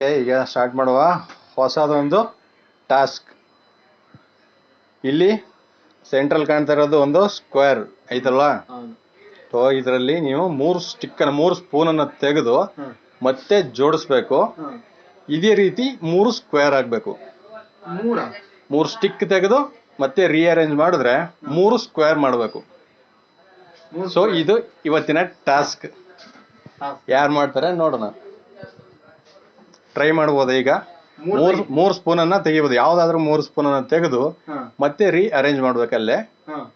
ಈಗ ಸ್ಟಾರ್ಟ್ ಮಾಡುವ. ಹೊಸದೊಂದು ಟಾಸ್ಕ್ ಇಲ್ಲಿ ಸೆಂಟ್ರಲ್ ಕಾಣ್ತಾ ಇರೋದು ಒಂದು ಸ್ಕ್ವೇರ್ ಐತಲ್ಲ? ಸೊ ಇದರಲ್ಲಿ ನೀವು ಮೂರು ಸ್ಟಿಕ್ಕನ್ನು ಮೂರು ಸ್ಪೂನನ್ನು ತೆಗೆದು ಮತ್ತೆ ಜೋಡಿಸ್ಬೇಕು. ಇದೇ ರೀತಿ ಮೂರು ಸ್ಕ್ವೇರ್ ಆಗಬೇಕು. ಮೂರ? ಸ್ಟಿಕ್ ತೆಗೆದು ಮತ್ತೆ ರೀಅರೇಂಜ್ ಮಾಡಿದ್ರೆ ಮೂರು ಸ್ಕ್ವೇರ್ ಮಾಡಬೇಕು. ಸೊ ಇದು ಇವತ್ತಿನ ಟಾಸ್ಕ್. ಯಾರು ಮಾಡ್ತಾರೆ ನೋಡೋಣ. ಟ್ರೈ ಮಾಡ್ಬೋದು ಈಗ? ಮೂರ್ ಮೂರು ಸ್ಪೂನ್ ಅನ್ನ ತೆಗಿಬೋದು. ಮೂರ್ ಮೂರು ಅನ್ನ ತೆಗೆದು ಮತ್ತೆ ರೀ ಅರೇಂಜ್ ಮಾಡ್ಬೇಕಲ್ಲೇ ಅಲ್ಲೇ.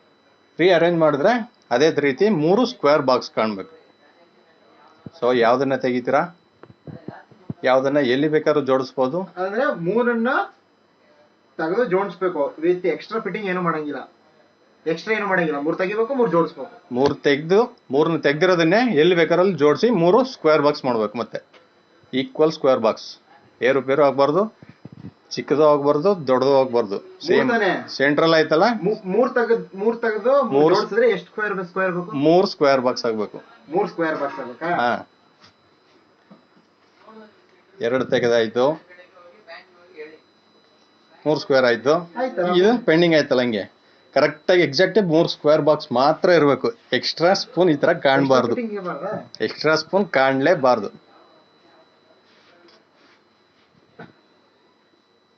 ರೀ ಅರೇಂಜ್ ಮಾಡಿದ್ರೆ ಅದೇ ರೀತಿ ಮೂರು ಸ್ಕ್ವೇರ್ ಬಾಕ್ಸ್ ಕಾಣ್ಬೇಕು. ಸೊ ಯಾವ್ದನ್ನ ತೆಗಿತೀರಾ? ಯಾವ್ದನ್ನ ಎಲ್ಲಿ ಬೇಕಾದ್ರೂ ಜೋಡಿಸ್ಬೋದು. ಅಂದ್ರೆ ಮೂರನ್ನ ತೆಗೆದು ಜೋಡಿಸ್ಬೇಕು. ವಿತ್ ಎಕ್ಸ್ಟ್ರಾ ಫಿಟ್ಟಿಂಗ್ ಏನು ಮಾಡಂಗಿಲ್ಲ. ಎಕ್ಸ್ಟ್ರಾ ಏನು ಮಾಡಂಗಿಲ್ಲ. ಮೂರ್ ತೆಗಿಬೇಕು ಮೂರ್ ಜೋಡಿಸ್ಬೇಕು. ಮೂರು ತೆಗೆದು ಮೂರನ್ನ ತೆಗ್ದಿರೋದನ್ನೇ ಎಲ್ಲಿ ಬೇಕಾದ್ರಲ್ಲಿ ಜೋಡಿಸಿ ಮೂರು ಸ್ಕ್ವೇರ್ ಬಾಕ್ಸ್ ಮಾಡ್ಬೇಕು ಮತ್ತೆ. ಈಕ್ವಲ್ ಸ್ಕ್ವೇರ್ ಬಾಕ್ಸ್ ಏರುಪೇರು ಆಗಬಾರ್ದು ಚಿಕ್ಕದು ಆಗಬಾರ್ದು ದೊಡ್ಡದು ಆಗಬಾರ್ದು. ಸೇಮ್ ಸೆಂಟ್ರಲ್ ಆಯ್ತಲ್ಲ? ಮೂರ್ ತೆಗೆದ್ ಮೂರ್ ತೆಗೆದು ಮೂರ್ ಮೂರ್- ಎಷ್ಟು ಸ್ಕ್ವೇರ್ ಸ್ಕ್ವೇರ್ ಬೇಕು? ಮೂರು ಸ್ಕ್ವೇರ್ ಬಾಕ್ಸ್ ಆಗ್ಬೇಕು. ಮೂರ್ ಸ್ಕ್ವೇರ್ ಬಾಕ್ಸ್ ಆಗ್ಬೇಕಾ? ಹಾ. ಎರಡು ತೆಗೆದಾಯ್ತು. ಮೂರು ಸ್ಕ್ವೇರ್ ಆಯ್ತು. ಇದು ಪೆಂಡಿಂಗ್ ಆಯ್ತಲ್ಲ ಹಂಗೆ. ಕರೆಕ್ಟಾಗಿ ಎಕ್ಸಾಕ್ಟ್ ಮೂರು ಸ್ಕ್ವೇರ್ ಬಾಕ್ಸ್ ಮಾತ್ರ ಇರಬೇಕು. ಎಕ್ಸ್ಟ್ರಾ ಸ್ಪೂನ್ ಈ ತರ ಕಾಣಬಾರ್ದು. ಎಕ್ಸ್ಟ್ರಾ ಸ್ಪೂನ್ ಕಾಣಲೇಬಾರ್ದು.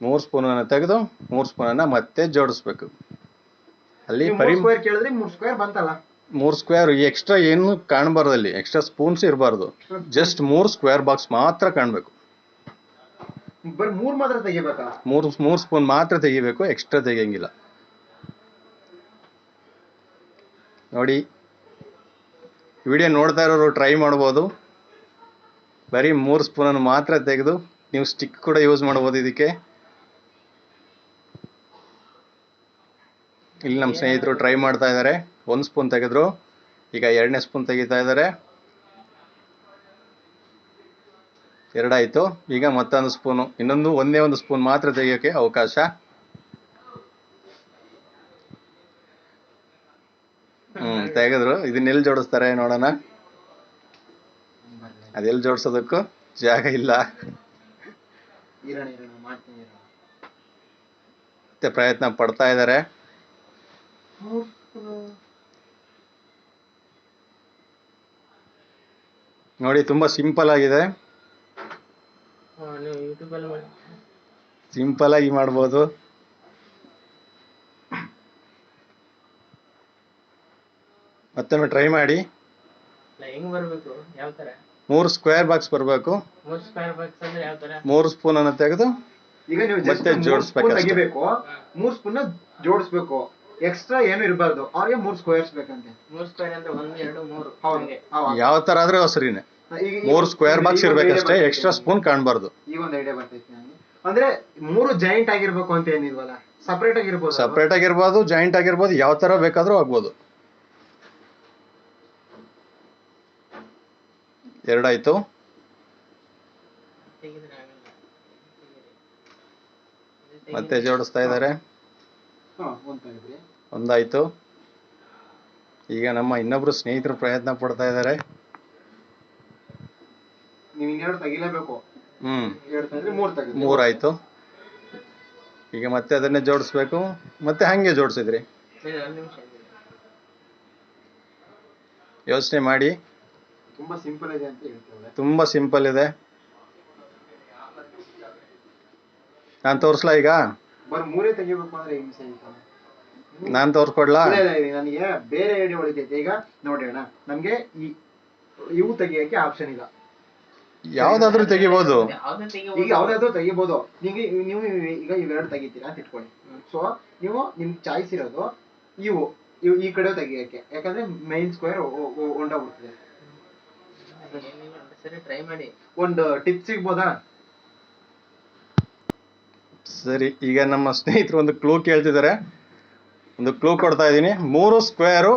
ಮೂರು ಸ್ಪೂನನ್ನು ತೆಗೆದು ಮೂರು ಸ್ಪೂನನ್ನು ಮತ್ತೆ ಜೋಡಿಸ್ಬೇಕು. ಅಲ್ಲಿ ಸ್ಕ್ವೇರ್ ಕೇಳಿದ್ರೆ ಮೂರು ಸ್ಕ್ವೇರ್ ಬಂತಲ್ಲ. ಮೂರು ಸ್ಕ್ವೇರ್ ಎಕ್ಸ್ಟ್ರಾ ಏನು ಕಾಣಬಾರ್ದು ಅಲ್ಲಿ. ಎಕ್ಸ್ಟ್ರಾ ಸ್ಪೂನ್ಸ್ ಇರಬಾರ್ದು. ಜಸ್ಟ್ ಮೂರು ಸ್ಕ್ವೇರ್ ಬಾಕ್ಸ್ ಮಾತ್ರ ಕಾಣಬೇಕು. ಬರೀ ಮೂರ್ ಮಾತ್ರ ತೆಗಿಬೇಕಾ? ಮೂರು ಮೂರು ಸ್ಪೂನ್ ಮಾತ್ರ ತೆಗಿಬೇಕು ಎಕ್ಸ್ಟ್ರಾ ತೆಗಿಯಂಗಿಲ್ಲ. ನೋಡಿ ವಿಡಿಯೋ ನೋಡ್ತಾ ಇರೋರು ಟ್ರೈ ಮಾಡ್ಬೋದು. ಬರೀ ಮೂರು ಸ್ಪೂನನ್ನು ಮಾತ್ರ ತೆಗೆದು ನೀವು ಸ್ಟಿಕ್ ಕೂಡ ಯೂಸ್ ಮಾಡ್ಬೋದು ಇದಕ್ಕೆ. ಇಲ್ಲಿ ನಮ್ಮ ಸ್ನೇಹಿತರು ಟ್ರೈ ಮಾಡ್ತಾ ಇದ್ದಾರೆ ಒಂದು ಸ್ಪೂನ್ ತೆಗೆದ್ರು. ಈಗ ಎರಡನೇ ಸ್ಪೂನ್ ತೆಗಿತಾ ಇದ್ದಾರೆ ಎರಡಾಯಿತು. ಈಗ ಮತ್ತೊಂದು ಸ್ಪೂನು ಇನ್ನೊಂದು ಒಂದೇ ಒಂದು ಸ್ಪೂನ್ ಮಾತ್ರ ತೆಗಿಯೋಕೆ ಅವಕಾಶ. ಹ್ಮ್, ತೆಗೆದ್ರು. ಇದನ್ನೆಲ್ಲಿ ಜೋಡಿಸ್ತಾರೆ ನೋಡೋಣ. ಅದೆಲ್ಲಿ ಜೋಡಿಸೋದಕ್ಕೂ ಜಾಗ ಇಲ್ಲ. ಮತ್ತೆ ಪ್ರಯತ್ನ ಪಡ್ತಾ ಇದ್ದಾರೆ. ನೋಡಿ ತುಂಬಾ ಸಿಂಪಲ್ ಆಗಿದೆ. ಸಿಂಪಲ್ ಆಗಿ ಮಾಡ್ಬೋದು. ಮತ್ತೊಮ್ಮೆ ಟ್ರೈ ಮಾಡಿ. ಹೆಂಗ್ ಬರ್ಬೇಕು? ಯಾವ ತರ? ಮೂರು ಸ್ಕ್ವೇರ್ ಬಾಕ್ಸ್ ಬರಬೇಕು. ಮೂರ್ ಸ್ಕ್ವೇರ್ ಬಾಕ್ಸ್ ಅಂದ್ರೆ ಯಾವ ತರ? ಮೂರು ಸ್ಪೂನ್ ಅನ್ನು ತೆಗೆದು ಈಗ ನೀವು ಮತ್ತೆ ಜೋಡಿಸ್ಬೇಕು ಮೂರ್ ಸ್ಪೂನ್ ಜೋಡಿಸ್ಬೇಕು. ಎಕ್ಸ್ಟ್ರಾ ಏನು ಇರಬಾರ್ದು. ಅವ್ರಿಗೆ ಮೂರ್ ಸ್ಕ್ವೇರ್ಸ್ ಬೇಕಂತೆ. ಮೂರ್ ಸ್ಕ್ವೇರ್ ಅಂದ್ರೆ ಒಂದು ಎರಡು ಮೂರು. ಹೌದು. ಯಾವ ತರ ಆದ್ರೆ ಸರಿನೆ ಮೂರು ಸ್ಕ್ವೇರ್ ಬಾಕ್ಸ್ ಇರಬೇಕು ಅಷ್ಟೇ ಇರ್ಬೇಕಷ್ಟೇ ಎಕ್ಸ್ಟ್ರಾ ಸ್ಪೂನ್ ಕಾಣಬಾರ್ದು. ಈಗ ಒಂದು ಐಡಿಯಾ ಬರ್ತೈತಿ ನನಗೆ. ಅಂದ್ರೆ ಮೂರು ಜಾಯಿಂಟ್ ಆಗಿರ್ಬೇಕು ಅಂತ ಏನಿಲ್ವಲ್ಲ? ಸಪರೇಟ್ ಆಗಿರ್ಬೋದು ಸಪರೇಟ್ ಆಗಿರ್ಬೋದು ಜಾಯಿಂಟ್ ಆಗಿರ್ಬೋದು ಯಾವ ತರ ಬೇಕಾದ್ರೂ ಆಗ್ಬೋದು. ಎರಡಾಯ್ತು. ಮತ್ತೆ ಜೋಡಿಸ್ತಾ ಇದ್ದಾರೆ. ಒಂದಾಯ್ತು. ಈಗ ನಮ್ಮ ಇನ್ನೊಬ್ರು ಸ್ನೇಹಿತರು ಪ್ರಯತ್ನ ಪಡ್ತಾ ಇದ್ದಾರೆ. ತೆಗಿಲೇಬೇಕು. ಹ್ಮ್. ಮೂರಾಯ್ತು. ಈಗ ಮತ್ತೆ ಅದನ್ನೇ ಜೋಡಿಸ್ಬೇಕು. ಮತ್ತೆ ಹಂಗೆ ಜೋಡಿಸಿದ್ರಿ. ಯೋಚನೆ ಮಾಡಿ. ತುಂಬಾ ಸಿಂಪಲ್ ಇದೆ ಅಂತ ಹೇಳ್ತಾರೆ. ತುಂಬಾ ಸಿಂಪಲ್ ಇದೆ. ನಾನು ತೋರಿಸ್ಲಾ ಈಗ? ಬರೀ ಮೂರೇ ತೆಗಿಬೇಕು ಅಂದ್ರೆ ಹಿಂಸೆ ನಾನು ತೋರಿಸ್ಕೊಡ್ಲಾ ನನಗೆ ಬೇರೆ ಐಡಿಯಾ ಹೊಡಿತೈತೆ ಈಗ ನೋಡಿ ಅಣ್ಣ ನಮ್ಗೆ ಈ ಇವು ತೆಗಿಯಕ್ಕೆ ಆಪ್ಷನ್ ಇಲ್ಲ ಯಾವ್ದಾದ್ರೂ ತೆಗಿಬಹುದು ಈಗ ತೆಗಿಬೋದು ಯಾವ್ದಾದ್ರು ತೆಗಿಬಹುದು ನಿಮಗೆ ನೀವು ಈಗ ಇವೆರಡು ತೆಗಿತೀರಾ ಅಂತ ಇಟ್ಕೊಳ್ಳಿ ಸೊ ನೀವು ನಿಮ್ ಚಾಯ್ಸ್ ಇರೋದು ಇವು ಇವು ಈ ಕಡೆ ತೆಗಿಯಕ್ಕೆ ಯಾಕಂದ್ರೆ ಮೈನ್ ಸ್ಕ್ವೇರ್ ಹೊಂಡೋಗ್ಬಿಡ್ತದೆ ಒಂದು ಟಿಪ್ ಸಿಗ್ಬೋದಾ ಸರಿ ಈಗ ನಮ್ಮ ಸ್ನೇಹಿತರು ಒಂದು ಕ್ಲೂ ಕೇಳ್ತಿದ್ದಾರೆ. ಒಂದು ಕ್ಲೂ ಕೊಡ್ತಾ ಇದ್ದೀನಿ. ಮೂರು ಸ್ಕ್ವೇರು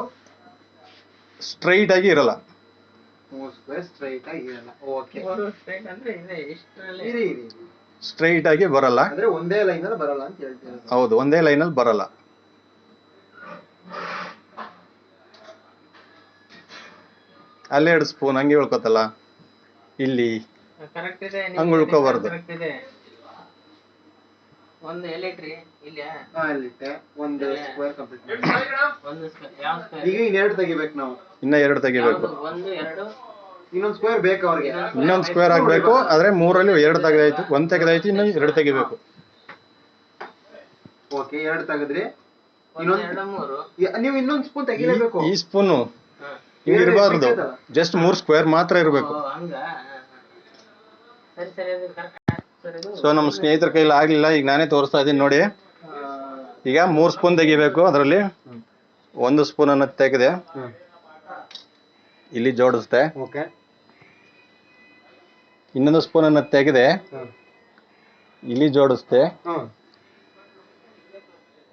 ಸ್ಟ್ರೈಟ್ ಆಗಿ ಇರಲ್ಲ. ಮೂರು ಸ್ಕ್ವೇರ್ ಸ್ಟ್ರೈಟ್ ಆಗಿ ಇರಲ್ಲ. ಓಕೆ ಸ್ಟ್ರೈಟ್ ಅಂದ್ರೆ ಇದೆ ಇಷ್ಟರಲ್ಲಿ. ಇರಿ ಇರಿ ಇರಿ. ಸ್ಟ್ರೈಟ್ ಆಗಿ ಬರಲ್ಲ. ಅಂದ್ರೆ ಒಂದೇ ಲೈನ್ ಅಲ್ಲಿ ಬರಲ್ಲ ಅಂತ ಹೇಳ್ತೀರಾ? ಹೌದು ಒಂದೇ ಲೈನಲ್ಲಿ ಬರಲ್ಲ. ಅಲ್ಲೇ ಎರಡು ಸ್ಪೂನ್ ಹಂಗೆ ಉಳ್ಕೋತಲ್ಲ ಇಲ್ಲಿ. ಹಂಗ್ ಉಳ್ಕೊಬಾರ್ದು. ಒಂದು ಎಲ್ಲಿಟ್ರಿ ಇಲ್ಲಿ. ಹಾ ಇಲ್ಲಿಟ್ಟೆ ಒಂದು ಸ್ಕ್ವೇರ್ ಕಂಪ್ಲೀಟ್ ಒಂದು ಸ್ಕ್ವೇರ್ ಯಾವ ಸ್ಕ್ವೇರ್ ಈಗ ಎರಡು ತೆಗಿಬೇಕು ನಾವು. ಇನ್ನ ಎರಡು ತೆಗಿಬೇಕು. ಒಂದು ಎರಡು? ಇನ್ನೊಂದು ಸ್ಕ್ವೇರ್ ಬೇಕು ಅವ್ರಿಗೆ. ಇನ್ನೊಂದು ಸ್ಕ್ವೇರ್ ಆಗ್ಬೇಕು ಆದ್ರೆ ಮೂರಲ್ಲಿ ಎರಡು ತೆಗೆದಾಯ್ತು. ಒಂದ್ ತೆಗೆದಾಯ್ತು ಇನ್ನೊಂದು ಎರಡು ತೆಗಿಬೇಕು. ಓಕೆ ಎರಡು ತೆಗೆದ್ರಿ. ಒಂದು ಇನ್ನೊಂದು ಎರಡು ಮೂರು. ಯ- ನೀವು ಇನ್ನೊಂದು ಸ್ಪೂನ್ ತೆಗಿಲೇಬೇಕು. ಈ ಸ್ಪೂನು ಹಾ. ಹಿಂಗ್ ಇರಬಾರ್ದು. ಜಸ್ಟ್ ಮೂರ್ ಸ್ಕ್ವೇರ್ ಮಾತ್ರ ಇರಬೇಕು. ಹಂಗ? ಹಾ, ಹಾ. ಸರಿ ಸರಿ ಅದು ಸೊ ನಮ್ಮ ಸ್ನೇಹಿತರ ಕೈಲಿ ಆಗ್ಲಿಲ್ಲ. ಈಗ ನಾನೇ ತೋರಿಸ್ತಾ ಇದ್ದೀನಿ ನೋಡಿ. ಈಗ ಮೂರ್ ಸ್ಪೂನ್ ತೆಗಿಬೇಕು ಅದರಲ್ಲಿ. ಒಂದು ಸ್ಪೂನ್ ಅನ್ನ ತೆಗೆದೆ. ಇಲ್ಲಿ ಜೋಡಿಸ್ದೆ. ಇನ್ನೊಂದು ಸ್ಪೂನ್ ಅನ್ನ ತೆಗೆದೆ. ಇಲ್ಲಿ ಜೋಡಿಸ್ದೆ.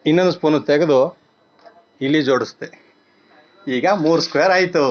ಇನ್ನೊಂದು ಸ್ಪೂನ್ ತೆಗೆದು ಇಲ್ಲಿ ಜೋಡಿಸ್ದೆ. ಈಗ ಮೂರ್ ಸ್ಕ್ವೇರ್ ಆಯ್ತು.